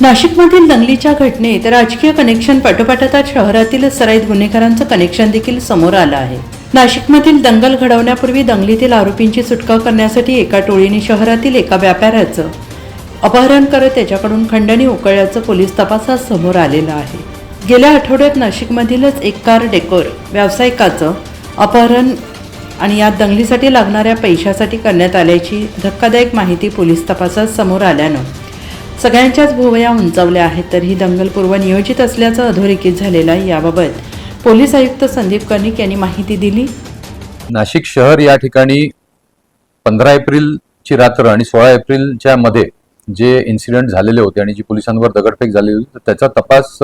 नाशिकमधील दंगलीच्या घटनेत राजकीय कनेक्शन पाठोपाठात शहरातील सराईत गुन्हेगारांचं कनेक्शन देखील समोर आलं आहे. नाशिकमधील दंगल घडवण्यापूर्वी दंगलीतील आरोपींची सुटका करण्यासाठी एका टोळीने शहरातील एका व्यापाऱ्याचं अपहरण करत त्याच्याकडून खंडणी उकळल्याचं पोलीस तपासात समोर आलेलं आहे. गेल्या आठवड्यात नाशिकमधीलच एक कार डेकोर व्यावसायिकाचं अपहरण आणि या दंगलीसाठी लागणाऱ्या पैशासाठी करण्यात आल्याची धक्कादायक माहिती पोलीस तपासात समोर आल्यानं सगळ्यांच्याच भुवया उंचावल्या आहेत तर ही दंगलपूर्व नियोजित असल्याचं अधोरेखित झालेलं आहे याबाबत. पोलीस आयुक्त संदीप कर्णिक यांनी माहिती दिली. नाशिक शहर या ठिकाणी पंधरा एप्रिलची रात्र आणि सोळा एप्रिलच्या मध्ये जे इन्सिडेंट झालेले होते आणि जी पोलिसांवर दगडफेक झालेली होती तर त्याचा तपास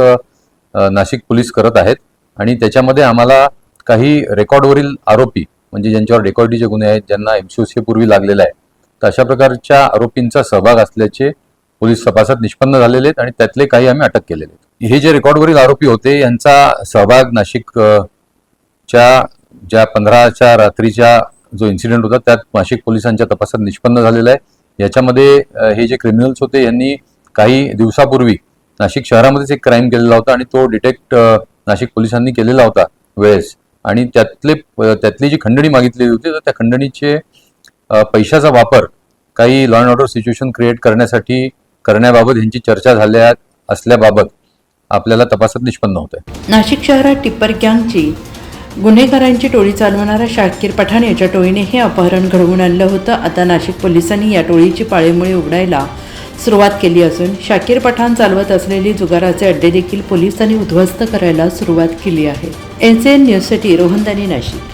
नाशिक पोलीस करत आहेत. आणि त्याच्यामध्ये आम्हाला काही रेकॉर्डवरील आरोपी म्हणजे ज्यांच्यावर रेकॉर्डीचे गुन्हे आहेत ज्यांना एमसीओसी पूर्वी लागलेला आहे तर अशा प्रकारच्या आरोपींचा सहभाग असल्याचे पोलीस तपासात निष्पन्न झालेले आहेत आणि त्यातले काही आम्ही अटक केलेले आहेत. हे जे रेकॉर्डवरील आरोपी होते यांचा सहभाग नाशिक च्या ज्या पंधराच्या रात्रीच्या जो इन्सिडेंट होता त्यात नाशिक पोलिसांच्या तपासात निष्पन्न झालेला आहे. याच्यामध्ये हे जे क्रिमिनल्स होते यांनी काही दिवसापूर्वी नाशिक शहरामध्येच एक क्राईम केलेला होता आणि तो डिटेक्ट नाशिक पोलिसांनी केलेला होता वेळेस. आणि त्यातले त्यातली जी खंडणी मागितलेली होती तर त्या खंडणीचे पैशाचा वापर काही law and order situation create करण्यासाठी करण्याबाबत यांची चर्चा झाल्या असल्याबाबत आपल्याला तपासात निष्पन्न होते नाशिक शहरात टिप्पर गँगची गुन्हेगारांची टोळी चालवणारा शाकीर पठाण याच्या टोळीने हे अपहरण घडवून आणलं होतं. आता नाशिक पोलिसांनी या टोळीची पाळेमुळे उघडायला सुरुवात केली असून शाकीर पठाण चालवत असलेली जुगाराचे अड्डे देखील पोलिसांनी उद्ध्वस्त करायला सुरुवात केली आहे. एन सी एन न्यूजसाठी रोहनदानी नाशिक.